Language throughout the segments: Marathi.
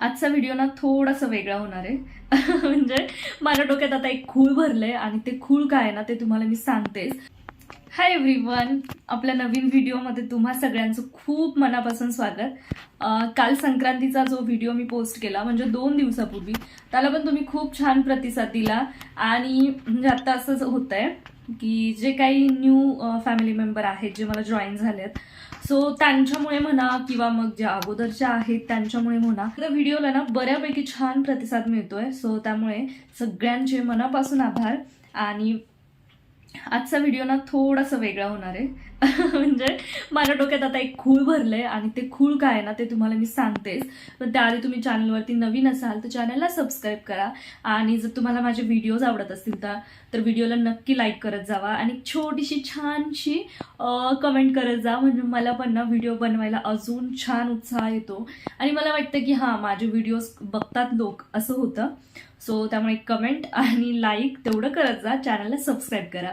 आजचा व्हिडिओ ना थोडासा वेगळा होणार आहे. म्हणजे माझ्या डोक्यात आता एक खूळ भरलंय आणि ते खूळ काय आहे ना ते तुम्हाला मी सांगतेच. हाय एव्हरीवन आपल्या नवीन व्हिडिओमध्ये तुम्हा सगळ्यांचं खूप मनापासून स्वागत. काल संक्रांतीचा जो व्हिडिओ मी पोस्ट केला म्हणजे दोन दिवसापूर्वी त्याला पण तुम्ही खूप छान प्रतिसाद दिला. आणि म्हणजे आता असंच होतं आहे की जे काही न्यू फॅमिली मेंबर आहेत जे मला जॉईन झालेत. सो त्यांच्यामुळे म्हणा किंवा मग ज्या अगोदरच्या आहेत त्यांच्यामुळे म्हणा त्या व्हिडिओला ना बऱ्यापैकी छान प्रतिसाद मिळतोय. सो त्यामुळे सगळ्यांचे मनापासून आभार. आणि आजचा व्हिडिओ ना थोडासा वेगळा होणार आहे. म्हणजे माझ्या डोक्यात आता एक खूळ भरलंय आणि ते खूळ काय आहे ना ते तुम्हाला मी सांगतेच. पण त्याआधी तुम्ही चॅनलवरती नवीन असाल तर चॅनलला सबस्क्राईब करा. आणि जर तुम्हाला माझे व्हिडिओज आवडत असतील तर व्हिडिओला नक्की लाईक करत जावा आणि छोटीशी छानशी कमेंट करत जा. म्हणजे मला पण ना व्हिडिओ बनवायला अजून छान उत्साह येतो. आणि मला वाटतं की हां माझे व्हिडिओज बघतात लोक असं होतं. सो त्यामुळे कमेंट आणि लाईक तेवढं करत जा. चॅनलला सबस्क्राईब करा.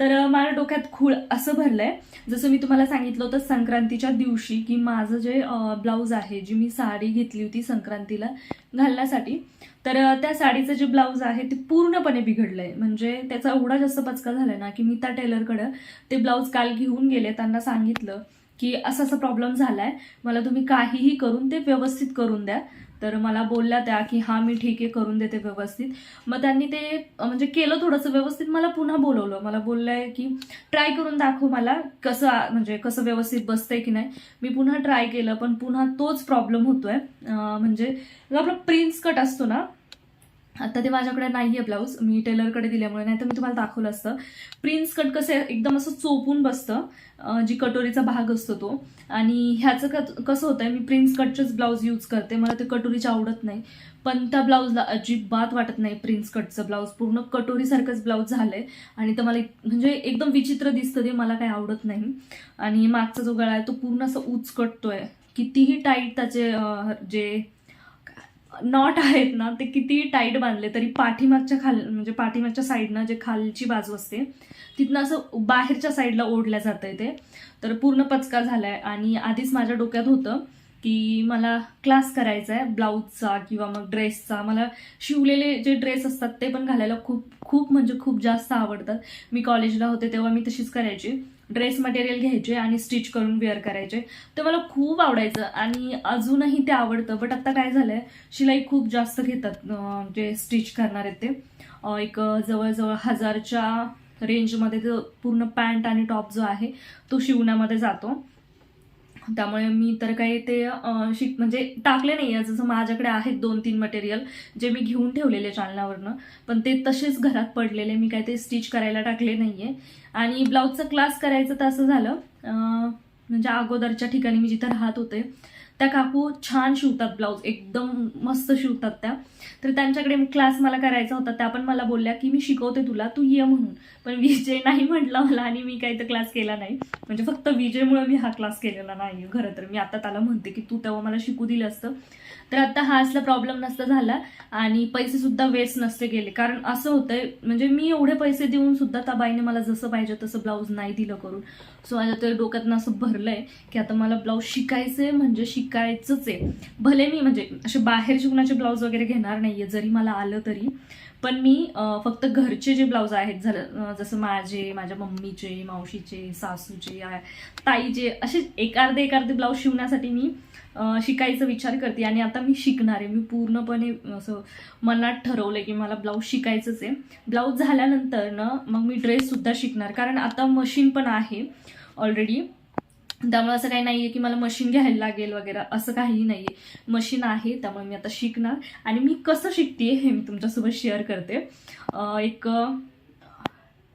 तर माझ्या डोक्यात खूळ असं भरलंय. जसं मी तुम्हाला सांगितलं होतं संक्रांतीच्या दिवशी की माझं जे ब्लाऊज आहे जी मी साडी घेतली होती संक्रांतीला घालण्यासाठी तर त्या साडीचं जे ब्लाऊज आहे ते पूर्णपणे बिघडलंय. म्हणजे त्याचा एवढा जास्त पचका झालाय ना की मी त्या टेलरकडं ते ब्लाऊज काल घेऊन गेले त्यांना सांगितलं की असा असा प्रॉब्लेम झालाय मला तुम्ही काहीही करून ते व्यवस्थित करून द्या. तर मला बोलल्या त्या की हा मी ठीक आहे करून देते व्यवस्थित. मग त्यांनी ते म्हणजे केलं थोडंसं व्यवस्थित. मला पुन्हा बोलवलं. मला बोललंय की ट्राय करून दाखव मला कसं म्हणजे कसं व्यवस्थित बसतंय की नाही. मी पुन्हा ट्राय केलं पण पुन्हा तोच प्रॉब्लेम होतोय. म्हणजे आपला प्रिन्स कट असतो ना आता ते माझ्याकडे नाही आहे ब्लाऊज मी टेलरकडे दिल्यामुळे नाही तर मी तुम्हाला दाखवलं असतं. प्रिन्स कट कसं आहे, एकदम असं चोपून बसतं. जी कटोरीचा भाग असतो तो. आणि ह्याचं क कसं होतं मी प्रिन्स कटचेच ब्लाऊज यूज करते. मला ते कटोरीचे आवडत नाही. पण त्या ब्लाऊजला अजिबात वाटत नाही प्रिन्स कटचं ब्लाऊज पूर्ण कटोरीसारखंच ब्लाऊज झालंय. आणि तर मला एक- म्हणजे एकदम विचित्र दिसतं ते. मला काही आवडत नाही. आणि मागचा जो गळा आहे तो पूर्ण असं उचकटतो आहे कितीही टाईट त्याचे जे नॉट आहेत ना ते किती टाईट बांधले तरी पाठीमागच्या खाल म्हणजे पाठीमागच्या साईडनं जे खालची बाजू असते तिथनं असं बाहेरच्या साईडला ओढल्या जात आहे ते. तर पूर्ण पचका आहे आणि आधीच माझ्या डोक्यात होतं की मला क्लास करायचा आहे ब्लाऊजचा किंवा मग ड्रेसचा मला शिवलेले जे ड्रेस असतात ते पण घालायला खूप खूप म्हणजे खूप जास्त आवडतात. मी कॉलेजला होते तेव्हा मी तशीच करायची. ड्रेस मटेरियल घ्यायचे आणि स्टिच करून वेअर करायचे. ते मला खूप आवडायचं आणि अजूनही ते आवडतं. बट आता काय झालंय शिलाई खूप जास्त घेतात जे स्टिच करणार आहेत ते. एक जवळजवळ हजारच्या रेंजमध्ये जो पूर्ण पॅन्ट आणि टॉप जो आहे तो शिवण्यामध्ये जातो. त्यामुळे मी तर काही ते शिक म्हणजे टाकले नाही आहे जसं माझ्याकडे आहेत दोन तीन मटेरियल जे मी घेऊन ठेवलेले चालण्यावरनं पण ते तसेच घरात पडलेले. मी काय ते स्टिच करायला टाकले नाही आहे आणि ब्लाऊजचा क्लास करायचं तर असं झालं म्हणजे अगोदरच्या ठिकाणी मी जिथं राहत होते त्या काकू छान शिवतात ब्लाऊज एकदम मस्त शिवतात त्या. तर त्यांच्याकडे क्लास मला करायचा होता त्या पण मला बोलल्या की मी शिकवते तुला तू ये म्हणून. पण विजय नाही म्हटला मला आणि मी काही तर क्लास केला नाही. म्हणजे फक्त विजयमुळे मी हा क्लास केलेला नाही खरं तर. मी आता त्याला म्हणते की तू तेव्हा मला शिकू दिलं असतं तर आता हा असला प्रॉब्लेम नसता झाला आणि पैसे सुद्धा वेस्ट नसते गेले. कारण असं होतंय म्हणजे मी एवढे पैसे देऊन सुद्धा त्या बाईने मला जसं पाहिजे तसं ब्लाऊज नाही दिलं करून. सो माझ्या ते डोक्यातनं असं भरलंय की आता मला ब्लाऊज शिकायचंय म्हणजे शिकायचंच आहे. भले मी म्हणजे असे बाहेर शिकण्याचे ब्लाऊज वगैरे घेणार नाहीये जरी मला आलं तरी. पण मी फक्त घरचे जे ब्लाऊज आहेत झालं जसं माझे माझ्या मम्मीचे मावशीचे सासूचे ताईचे असे एक अर्धे एक अर्धे ब्लाऊज शिवण्यासाठी मी शिकायचा विचार करते आणि आता मी शिकणार आहे. मी पूर्णपणे असं मनात ठरवलं की मला ब्लाऊज शिकायचंच आहे. ब्लाऊज झाल्यानंतर ना मग मी ड्रेससुद्धा शिकणार. कारण आता मशीन पण आहे ऑलरेडी त्यामुळे असं काही नाहीये की मला मशीन घ्यायला लागेल वगैरे असं काहीही नाहीये. मशीन आहे त्यामुळे मी आता शिकणार. आणि मी कसं शिकते हे मी तुमच्यासोबत शेअर करते. एक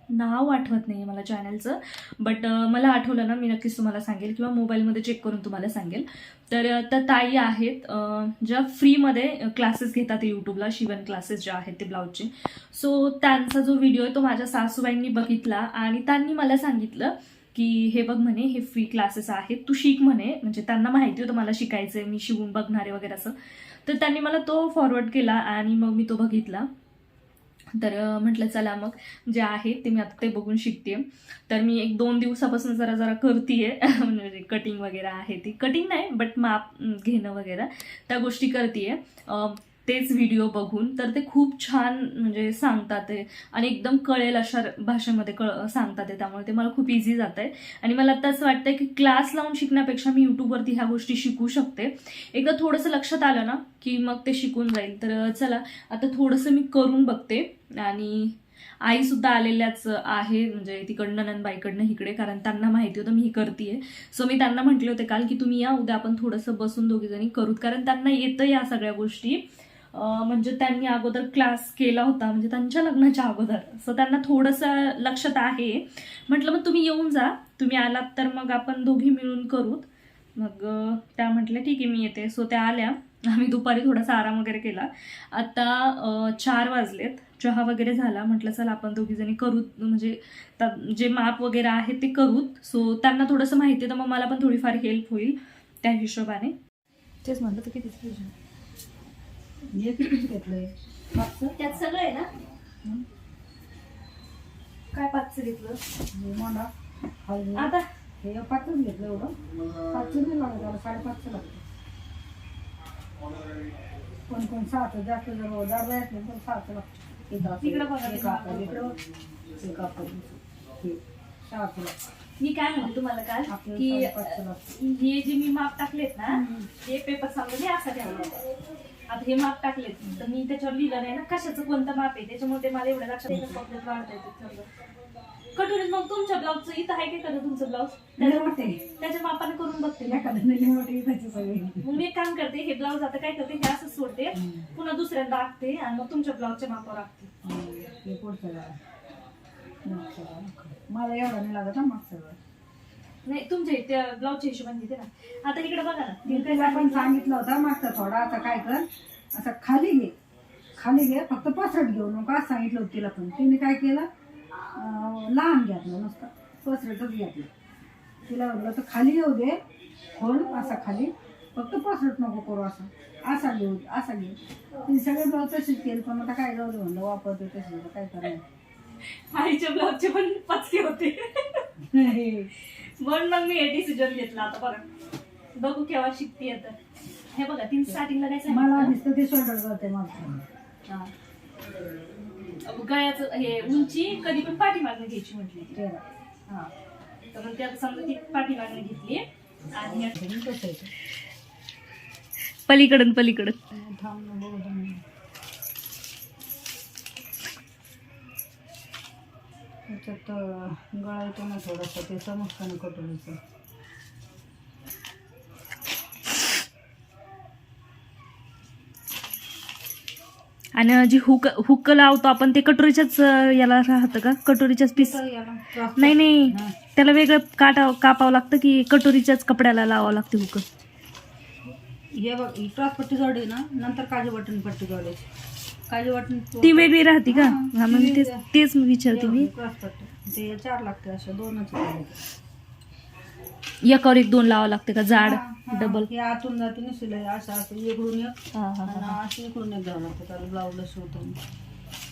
नाव आठवत नाही मला चॅनलचं बट मला आठवलं ना मी नक्कीच तुम्हाला सांगेल किंवा मोबाईलमध्ये चेक करून तुम्हाला सांगेल. तर त्या ताई आहेत ज्या फ्रीमध्ये क्लासेस घेतात यूट्यूबला शिवण क्लासेस जे आहेत ते ब्लाऊजचे. सो त्यांचा जो व्हिडिओ आहे तो माझ्या सासूबाईंनी बघितला आणि त्यांनी मला सांगितलं की हे बघ म्हणे हे फ्री क्लासेस आहेत. तू शिक म्हणे. म्हणजे त्यांना माहिती होतं मला शिकायचंय मी शिवून बघणार आहे वगैरे असं. तर त्यांनी मला तो फॉरवर्ड केला आणि मग मी तो बघितला. तर म्हटलं चला मग जे आहे ते मी आता ते बघून शिकते तर मी एक दोन दिवसापासून जरा जरा करते म्हणजे कटिंग वगैरे आहे ती. कटिंग नाही बट माप घेणं वगैरे. त्या गोष्टी करते तेच व्हिडिओ बघून तर ते खूप छान म्हणजे सांगतात ते. आणि एकदम कळेल अशा भाषेमध्ये कळ सांगतात ते. त्यामुळे ते मला खूप इझी जात आहे आणि मला आता असं वाटतंय की क्लास लावून शिकण्यापेक्षा मी यूट्यूबवरती ह्या गोष्टी शिकू शकते. एकदा थोडंसं लक्षात आलं ना की मग ते शिकून जाईल. तर चला आता थोडंसं मी करून बघते. आणि आई सुद्धा आलेल्याच आहे म्हणजे तिकडनं नंदबाईकडनं इकडे कारण त्यांना माहिती होतं मी ही करतीये. सो मी त्यांना म्हटले होते काल की तुम्ही या उद्या आपण थोडंसं बसून दोघीजणी करूत. कारण त्यांना येतं या सगळ्या गोष्टी. म्हणजे त्यांनी अगोदर क्लास केला होता म्हणजे त्यांच्या लग्नाच्या अगोदर. सो त्यांना थोडंसं लक्षात आहे. म्हटलं मग तुम्ही येऊन जा. तुम्ही आलात तर मग आपण दोघी मिळून करूत. मग त्या म्हटल्या ठीक आहे मी येते. सो त्या आल्या. आम्ही दुपारी थोडासा आराम वगैरे केला. आता चार वाजलेत. चहा वगैरे झाला. म्हटलं चला आपण दोघीजणी करू म्हणजे जे माप वगैरे आहे ते करूत. सो त्यांना थोडंसं माहिती आहे तर मग मला पण थोडीफार हेल्प होईल त्या हिशोबाने. तेच म्हटलं तर किती हे किती घेतलंय? पाचचं त्यात सगळं आहे ना? हं. काय पाचचं घेतलं? हे मोंडा हळदी आता? हे पाचच घेतलं एवढं? पाचचं नाही लागत त्याला लागतं. कोण कोण सहाचं जास्त जर दाडवा येत नाही तर सहाचं लागतं. एक आपलं- इकडं बघा, एक आपलं इकडं, एक आपलं हे सहाचं लागतं. मी काय म्हणते तुम्हाला काल? आपल्याला की लागतं. हे जे मी माप टाकलेत ना हम्म. हे पेपर समजा हे असं ठेवलं होतं. आता हे माप टाकलेत. तर मी त्याच्यावर लिहिलं नाही ना कशाचं कोणतं माप आहे? त्याच्यामुळे ते मला एवढं लक्षात येतं पकडत वाढता येते समजा कटोरीत मग तुमच्या ब्लाऊजचं इथं आहे का कधी तुमचं ब्लाऊज? त्याच्या मापाने करून बघते मग मी एक काम करते हे ब्लाऊज आता काय करते हे असं सोडते. पुन्हा दुसऱ्यांदा आखते आणि मग तुमच्या ब्लाऊजच्या मापावर आखते. हे. मला एवढा नाही लागत मागचं. नाही तुमच्या त्या ब्लाऊजच्या हिशोबाने घेते ना. आता इकडे बघा ना मी तिला पण सांगितलं? होतं मागचा थोडा आता काय कर असं खाली घे. खाली घे फक्त पसरट घेऊ नको असं सांगितलं होतं तिला पण. तिने काय केलं? अं, लहान घेतलं नुसतं पसरटच घेतलं. तिला म्हटलं तर खाली येऊ दे खोल असा खाली. फक्त पसरट नको करू असं. असा घेऊ असा घे तिने सगळे ब्लाऊज तसेच केले पण आता काय जाऊ दे म्हणलं वापरते तसे आता काय करायचं आईच्या ब्लाऊजचे पण पचके होते. म्हणून मग मी हे डिसिजन घेतला. आता बघा. बघू केव्हा शिकते आता हे बघा तीन स्टार्टिंगला काय मला सांगितलं दिसतं ते शोल्डर जाते हा. गळ्याचं हे उंची कधी पण पाठीमागनं घ्यायची म्हटली. ती. तेरा हा. तर मग त्यात समजा ती पाठीमागनं घेतली. आणि हे कसं आहे. ते? पलीकडून पलीकडून. थांब ना बघू दे. त्याच्यात अं, गळा येतो ना थोडासा ते समजतं ना कटोरीचं आणि जी हुक हुक लावतो आपण ते कटोरीच्याच याला राहतं का? कटोरीच्याच पीस? नाही नाही. त्याला वेगळं काटावं कापावं लागतं की कटोरीच्याच कपड्याला लावावं लागते हुक? हे बघ क्रॉस पट्टी जोडी ना नंतर काजू बटन पट्टी जोडायची ती वेगळी राहते का? हा, मग ती तेच. तेच विचारते मी. ते चार लागते अशा दोनच. एकावर एक दोन लावावं लागते का? जाड. डबल हे आतून जाते नसेल असं असं इकडून एक. हा हा आणि हा. अशी इकडून एक घ्यावं लागतं त्याला ब्लाऊजला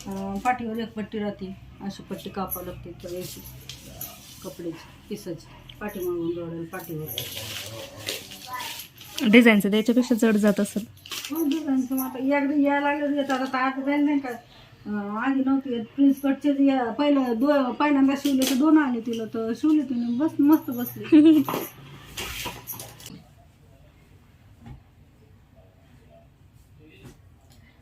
अं, पाठीवर एक पट्टी राहते. अशी पट्टी कापावं लागते तर याची कपड्याची पिसाची पाठीमागून जोडायला पाठीवर. डिझाईनचं त्याच्यापेक्षा जड जात असेल. हो, एकदा यायला लागलं येतात आता आता जाईल नाही का? आली आधी नव्हती येत. प्रिन्स कटचे पहिलं दो पहिल्यांदा शिवले तर दोन आले तिला तर शिवले तिने बस मस्त बसले.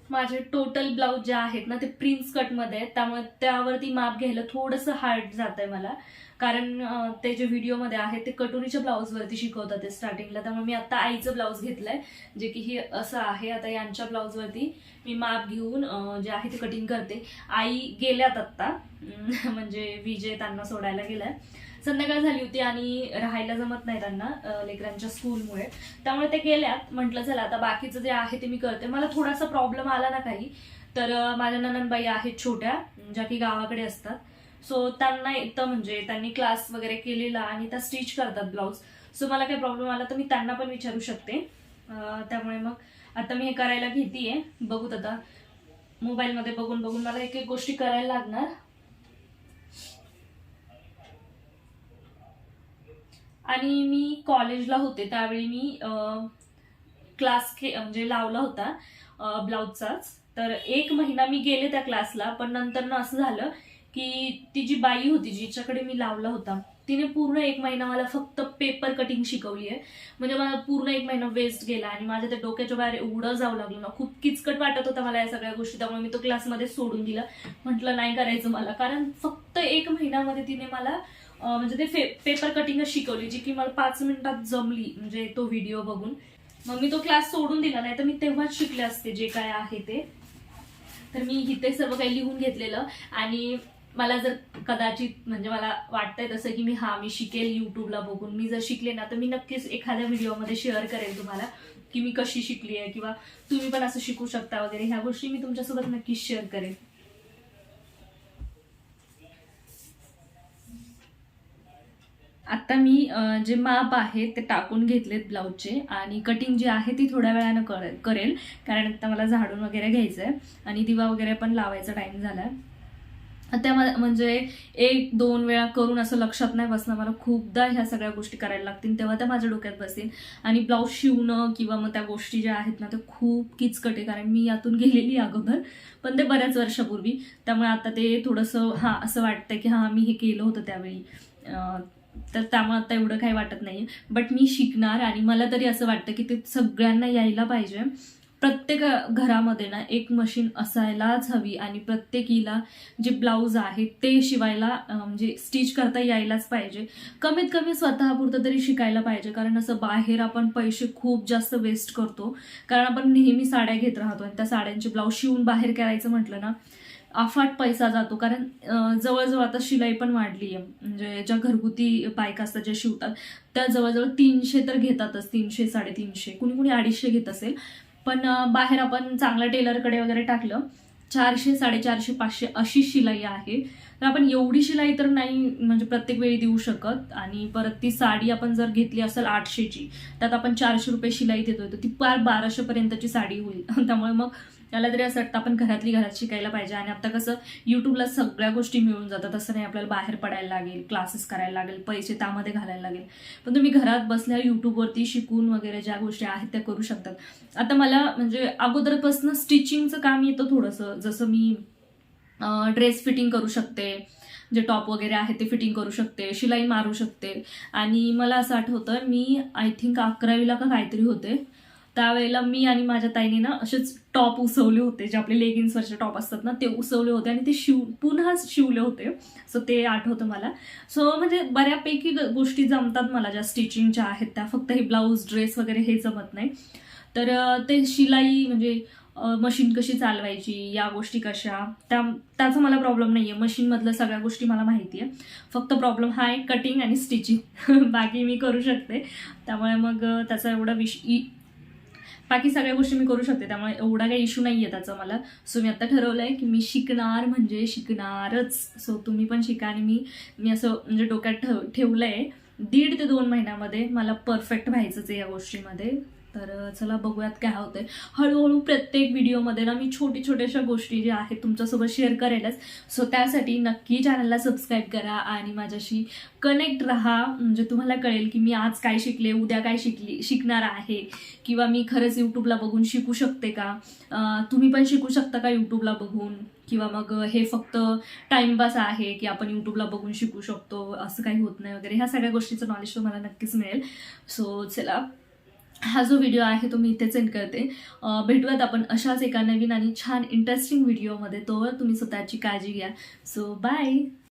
माझे टोटल ब्लाऊज जे आहेत ना ते प्रिन्स कटमध्ये आहेत. त्यामुळे त्यावरती माप घ्यायला थोडंसं हार्ड जात आहे मला. कारण ते जे व्हिडिओमध्ये आहे ते कटोरीच्या ब्लाऊजवरती शिकवतात ते स्टार्टिंगला. त्यामुळे मी आता आईचं ब्लाऊज घेतलंय जे की हे असं आहे. आता यांच्या ब्लाऊजवरती मी माप घेऊन जे आहे ते कटिंग करते. आई गेल्यात आत्ता. म्हणजे विजय त्यांना सोडायला गेलाय. संध्याकाळ झाली होती आणि राहायला जमत नाही त्यांना लेकरांच्या स्कूलमुळे. त्यामुळे ते गेल्यात. म्हटलं चला आता बाकीचं जे आहे ते मी करते. मला थोडासा प्रॉब्लेम आला ना काही तर माझ्या ननंदबाई आहेत छोट्या ज्या की गावाकडे असतात. सो त्यांना येतं म्हणजे त्यांनी क्लास वगैरे केलेला आणि त्या स्टिच करतात ब्लाऊज सो मला काही प्रॉब्लेम आला तर मी त्यांना पण विचारू शकते. त्यामुळे मग आता मी हे करायला घेतीये बघूत आता. मोबाईलमध्ये बघून बघून मला एक एक गोष्टी करायला लागणार. आणि मी कॉलेजला होते त्यावेळी मी क्लास खे म्हणजे लावला होता ब्लाऊजचाच तर एक महिना मी गेले त्या क्लासला पण नंतर ना असं झालं की ती जी बाई होती जिच्याकडे मी लावला होता तिने पूर्ण एक महिना मला फक्त पेपर कटिंग शिकवली आहे. म्हणजे मला पूर्ण एक महिना वेस्ट गेला आणि माझ्या त्या डोक्याच्या बाहेर एवढं जाऊ लागलं ना खूप किचकट वाटत होता मला या सगळ्या गोष्टी. त्यामुळे मी तो क्लासमध्ये सोडून दिला. म्हटलं नाही करायचं मला. कारण फक्त एक महिन्यामध्ये तिने मला म्हणजे ते फे पेपर कटिंगच शिकवली जी की मला पाच मिनिटात जमली म्हणजे तो व्हिडिओ बघून. मग मी तो क्लास सोडून दिला नाही तर मी तेव्हाच शिकले असते जे काय आहे ते. तर मी इथे सर्व काही लिहून घेतलेलं. आणि मला जर कदाचित म्हणजे मला वाटतंय तसं की मी हा मी शिकेल युट्यूबला बघून. मी जर शिकले ना तर मी नक्कीच एखाद्या व्हिडिओमध्ये शेअर करेल तुम्हाला की मी कशी शिकली आहे किंवा तुम्ही पण असं शिकू शकता वगैरे. ह्या गोष्टी मी तुमच्यासोबत नक्कीच शेअर करेन. आता मी जे माप आहे ते टाकून घेतलेत ब्लाऊजचे आणि कटिंग जी आहे ती थोड्या वेळानं करेल. कारण आता मला झाडून वगैरे घ्यायचं आहे आणि दिवा वगैरे पण लावायचा टाइम झालाय. त्या म्हणजे एक दोन वेळा करून असं लक्षात नाही बसणं मला खूपदा ह्या सगळ्या गोष्टी करायला लागतील तेव्हा त्या माझ्या डोक्यात बसतील आणि ब्लाऊज शिवणं किंवा मग त्या गोष्टी ज्या आहेत ना त्या खूप किचकट आहे. कारण मी यातून गेलेली अगोदर पण ते बऱ्याच वर्षापूर्वी. त्यामुळे आता ते थोडंसं हां असं वाटतं की हां मी हे केलं होतं त्यावेळी. तर त्यामुळे आता एवढं काही वाटत नाही बट मी शिकणार आणि मला तरी असं वाटतं की ते सगळ्यांना यायला पाहिजे. प्रत्येक घरामध्ये ना एक मशीन असायलाच हवी आणि प्रत्येकीला जे ब्लाऊज आहे ते शिवायला म्हणजे स्टिच करता यायलाच पाहिजे. कमीत कमी स्वतःपुरतं तरी शिकायला पाहिजे कारण असं बाहेर आपण पैसे खूप जास्त वेस्ट करतो. कारण आपण नेहमी साड्या घेत राहतो आणि त्या साड्यांचे ब्लाऊज शिवून बाहेर करायचं म्हटलं ना अफाट पैसा जातो. कारण जवळजवळ आता शिलाई पण वाढली आहे. म्हणजे ज्या घरगुती बायका असतात ज्या शिवतात त्या जवळजवळ तीनशे तर घेतातच तीनशे साडेतीनशे. कुणी कुणी अडीचशे घेत असेल पण बाहेर आपण चांगल्या टेलरकडे वगैरे टाकलं. चारशे साडेचारशे पाचशे अशी शिलाई आहे. तर आपण एवढी शिलाई तर नाही म्हणजे प्रत्येक वेळी देऊ शकत. आणि परत ती साडी आपण जर घेतली असेल आठशेची त्यात आपण चारशे रुपये शिलाई देतोय. तर ती पार बाराशेपर्यंतची साडी होईल. त्यामुळे मग त्याला तरी असं वाटतं आपण घरातली घरात शिकायला पाहिजे. आणि आता कसं युट्यूबला सगळ्या गोष्टी मिळून जातात. असं नाही आपल्याला बाहेर पडायला लागेल क्लासेस करायला लागेल पैसे त्यामध्ये घालायला लागेल. पण तुम्ही घरात बसल्या युट्यूबवरती शिकून वगैरे ज्या गोष्टी आहेत त्या करू शकतात. आता मला म्हणजे अगोदरपासून स्टिचिंगचं काम येतं थोडंसं. जसं मी ड्रेस फिटिंग करू शकते. जे टॉप वगैरे आहे ते फिटिंग करू शकते. शिलाई मारू शकते. आणि मला असं आठवतं मी आय थिंक अकरावीला का काहीतरी होते. त्यावेळेला मी आणि माझ्या ताईने ना असेच टॉप उसवले होते. जे आपले लेगिन्सवरचे टॉप असतात ना ते उसवले होते आणि ते शिव पुन्हा शिवले होते. सो ते आठवतं मला. सो म्हणजे बऱ्यापैकी ग- गोष्टी जमतात मला ज्या स्टिचिंगच्या आहेत त्या. फक्त हे ब्लाऊज ड्रेस वगैरे हे जमत नाही. तर ते शिलाई म्हणजे मशीन कशी चालवायची या गोष्टी कशा? त्या त्याचा मला प्रॉब्लेम नाही आहे मशीनमधल्या सगळ्या गोष्टी मला माहिती आहे फक्त प्रॉब्लेम हा आहे कटिंग आणि स्टिचिंग बाकी मी करू शकते. त्यामुळे मग त्याचा एवढा विश बाकी सगळ्या गोष्टी मी करू शकते त्यामुळे एवढा काही इश्यू नाही आहे त्याचा मला. सो मी आत्ता ठरवलं आहे की मी शिकणार म्हणजे शिकणारच. सो तुम्ही पण शिका आणि मी मी असं म्हणजे डोक्यात ठेव ठेवलं आहे दीड ते दोन महिन्यामध्ये मला परफेक्ट व्हायचंच आहे या गोष्टीमध्ये. तर चला बघूयात काय होतंय. हळूहळू प्रत्येक व्हिडिओमध्ये ना मी छोटी छोट्याशा गोष्टी ज्या आहेत तुमच्यासोबत शेअर करेलच. सो त्यासाठी नक्की चॅनलला सबस्क्राईब करा आणि माझ्याशी कनेक्ट राहा. म्हणजे तुम्हाला कळेल की मी आज काय शिकले उद्या काय शिकली शिकणार आहे. किंवा मी खरंच यूट्यूबला बघून शिकू शकते का? तुम्ही पण शिकू शकता का यूट्यूबला बघून? किंवा मग हे फक्त टाइमपास आहे की आपण यूट्यूबला बघून शिकू शकतो? असं काही होत नाही वगैरे. ह्या सगळ्या गोष्टीचं नॉलेज तुम्हाला नक्कीच मिळेल. सो चला. हा जो व्हिडिओ आहे तो मी इथेच एंड करते. भेटूयात आपण अशाच एका नवीन आणि छान इंटरेस्टिंग व्हिडिओमध्ये तोवर तुम्ही स्वतःची काळजी घ्या. So bye